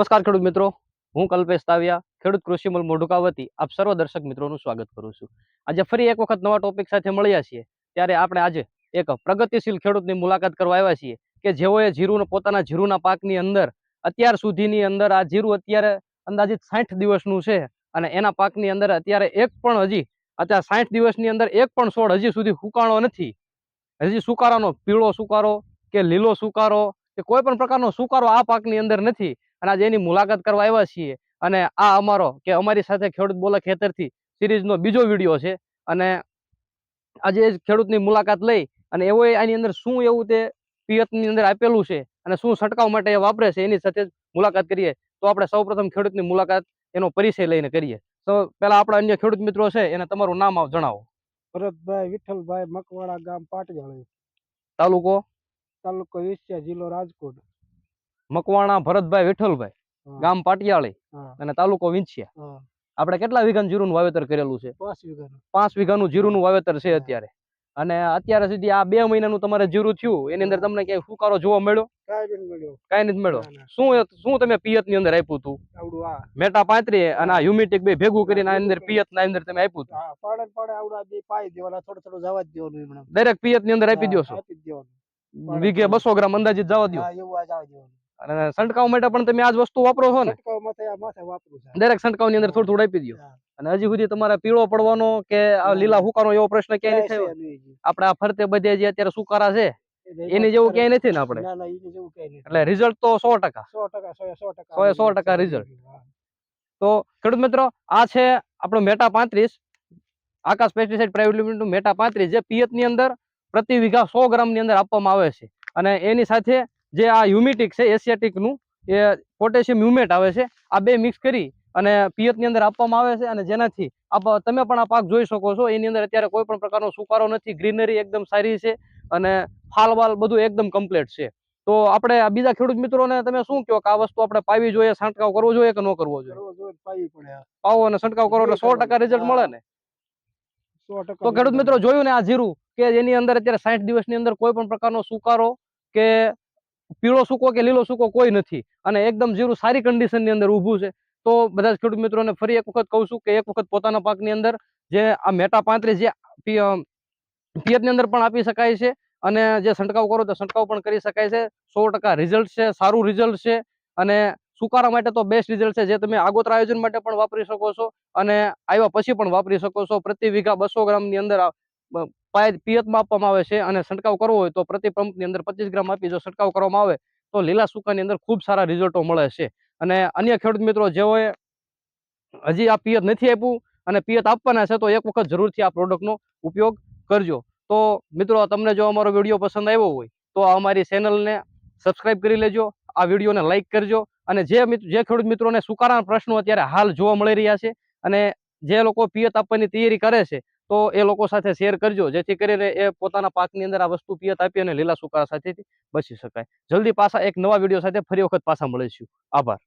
નમસ્કાર ખેડૂત મિત્રો. હું કલ્પેશ તાવિયા, ખેડૂત કૃષિમલ મોઢુકા વતી આપ સર્વ દર્શક મિત્રોનું સ્વાગત કરું છું. આજે ફરી એક વખત નવા ટોપિક સાથે મળ્યા છીએ. ત્યારે આપણે આજે એક પ્રગતિશીલ ખેડૂતની મુલાકાત કરવા આવ્યા છીએ કે જેઓએ જીરુનો, પોતાના જીરુના પાકની અંદર, અત્યાર સુધીની અંદર આ જીરું અત્યારે અંદાજિત સાઠ દિવસનું છે અને એના પાકની અંદર અત્યારે એક પણ હજી, અત્યારે સાઠ દિવસની અંદર એક પણ છોડ હજી સુધી સુકાણો નથી. હજી સુકારાનો પીળો સુકારો કે લીલો સુકારો કે કોઈ પણ પ્રકારનો સુકારો આ પાકની અંદર નથી. અને આજે એની મુલાકાત કરવા આવ્યા છીએ. અને આ અમારો કે અમારી સાથે ખેડૂત બોલે ખેતરથી સિરીઝનો બીજો વીડિયો છે. અને આજે ખેડૂતની મુલાકાત લઈ અને એવો આની અંદર શું એવું તે પિયતની અંદર આપેલું છે અને શું છંટકાવ માટે એ વાપરે છે એની સાથે મુલાકાત કરીએ. તો આપણે સૌપ્રથમ ખેડૂતની મુલાકાત એનો પરિચય લઈને કરીએ. તો પહેલા આપણા અન્ય ખેડૂત મિત્રો છે એને તમારું નામ આપ જણાવો. ભરતભાઈ વિઠ્ઠલભાઈ મકવાડા ગામ પાટજાળી. તાલુકો? તાલુકો વિસ્યા જિલ્લો રાજકોટ. મકવાણા ભરતભાઈ વિઠ્ઠલભાઈ ગામ પાટિયાળી અને તાલુકો વિંછિયા. આપણે કેટલા વીઘાનું જીરુનું વાવેતર કરેલું છે? પાંચ વીઘાનું. જીરુનું વાવેતર છે અત્યારે. અને અત્યારે સુધી આ બે મહિનાનું તમારે જીરું થયું એની અંદર તમને ક્યાંય ફુકારો જોવા મળ્યો? કાંઈ નથી મળ્યો. શું શું તમે પિયતની અંદર આપ્યું હતું? મેટા પાંત્રી અને આ હ્યુમિટિક બે ભેગું કરીને આની અંદર પિયત ના અંદર તમે આપ્યું હતું? દરેક પિયતની અંદર આપી દો છો? વીઘે બસો ગ્રામ અંદાજિત જવા દો અને સંટકાવ માટે પણ તમે આ જ વસ્તુ વાપરો છો ને? દરેક છંટકાવની અંદર થોડું થોડું આપી દો. અને હજી સુધી તમારે પીળો પડવાનો કે આ લીલા ના. હુકારો એવો પ્રશ્ન ક્યાંય નથી થયો? આપણે આ ફરતે બધે જે અત્યારે સુકારા છે એની જેવું ક્યાંય નથી ને આપણે? એટલે રિઝલ્ટ તો સો ટકા. સો એ સો ટકા result. તો ખેડૂત મિત્રો આ છે આપણો મેટા પાંત્રીસ. આકાશ પેસ્ટિસાઇડ પ્રાઇવેટ લિમિટેડનું મેટા પાંત્રીસ જે પિયતની અંદર પ્રતિ વીઘા સો ગ્રામની અંદર આપવામાં આવે છે. અને એની સાથે જે આ હ્યુમિટિક છે એશિયાટિકનું એ પોટેશિયમ હ્યુમેટ આવે છે આ બે મિક્સ કરી અને પિયતની અંદર આપવામાં આવે છે અને જેનાથી આપ તમે પણ આ પાક જોઈ શકો છો. એની અંદર અત્યારે કોઈ પણ પ્રકારનો સુકારો નથી ગ્રીનરી એકદમ સારી છે અને ફાલ વાલ બધું એકદમ કમ્પ્લીટ છે. તો આપણે બીજા ખેડૂત મિત્રોને તમે શું કહો કે આ વસ્તુ આપણે પાવી જોઈએ છંટકાવ કરવો જોઈએ કે ન કરવો જોઈએ. પાવો અને છંટકાવ કરો એટલે સો ટકા રિઝલ્ટ મળે ને? તો ખેડૂત મિત્રો જોયું ને આ જીરું કે એની અંદર અત્યારે સાઠ દિવસની અંદર કોઈ પણ પ્રકારનો સુકારો કે પીળો સૂકો કે લીલો સૂકો કોઈ નથી. અને એકદમ જીરું સારી કન્ડિશનની અંદર ઊભું છે. તો બધા જ ખેડૂત મિત્રોને ફરી એક વખત કહું છું કે એક વખત પોતાના પાકની અંદર જે આ મેટા પાંત્રીસ જે પિયતની અંદર પણ આપી શકાય છે. અને જે છંટકાવ કરો તો છંટકાવ પણ કરી શકાય છે. સો રિઝલ્ટ છે, સારું રિઝલ્ટ છે. અને સુકારા માટે તો બેસ્ટ રિઝલ્ટ છે, જે તમે આગોતરા આયોજન માટે પણ વાપરી શકો છો. અને આવ્યા પછી પણ વાપરી શકો છો. પ્રતિ વીઘા બસો ગ્રામની અંદર પિયતમાં આપવામાં આવે છે અને છંટકાવ કરવો હોય તો પ્રતિ પંપની અંદર પચીસ ગ્રામ આપી જો છંટકાવ કરવામાં આવે તો લીલા સુકાની અંદર ખૂબ સારા રિઝલ્ટો મળે છે. અને અન્ય ખેડૂત મિત્રો જેઓએ હજી આ પિયત નથી આપ્યું અને પિયત આપવાના છે તો એક વખત જરૂરથી આ પ્રોડક્ટનો ઉપયોગ કરજો. તો મિત્રો, તમને જો અમારો વીડિયો પસંદ આવ્યો હોય તો અમારી ચેનલને સબસ્ક્રાઇબ કરી લેજો, આ વિડીયોને લાઇક કરજો અને જે જે ખેડૂત મિત્રોને સુકારા પ્રશ્નો અત્યારે હાલ જોવા મળી રહ્યા છે અને જે લોકો પિયત આપવાની તૈયારી કરે છે તો એ લોકો સાથે શેર કરજો. જેથી કરીને એ પોતાના પાકની અંદર આ વસ્તુ પિયત આપી અને લીલા સુકારા સાથેથી બચી શકાય. જલ્દી પાછા એક નવા વીડિયો સાથે ફરી વખત પાછા મળીશું. આભાર.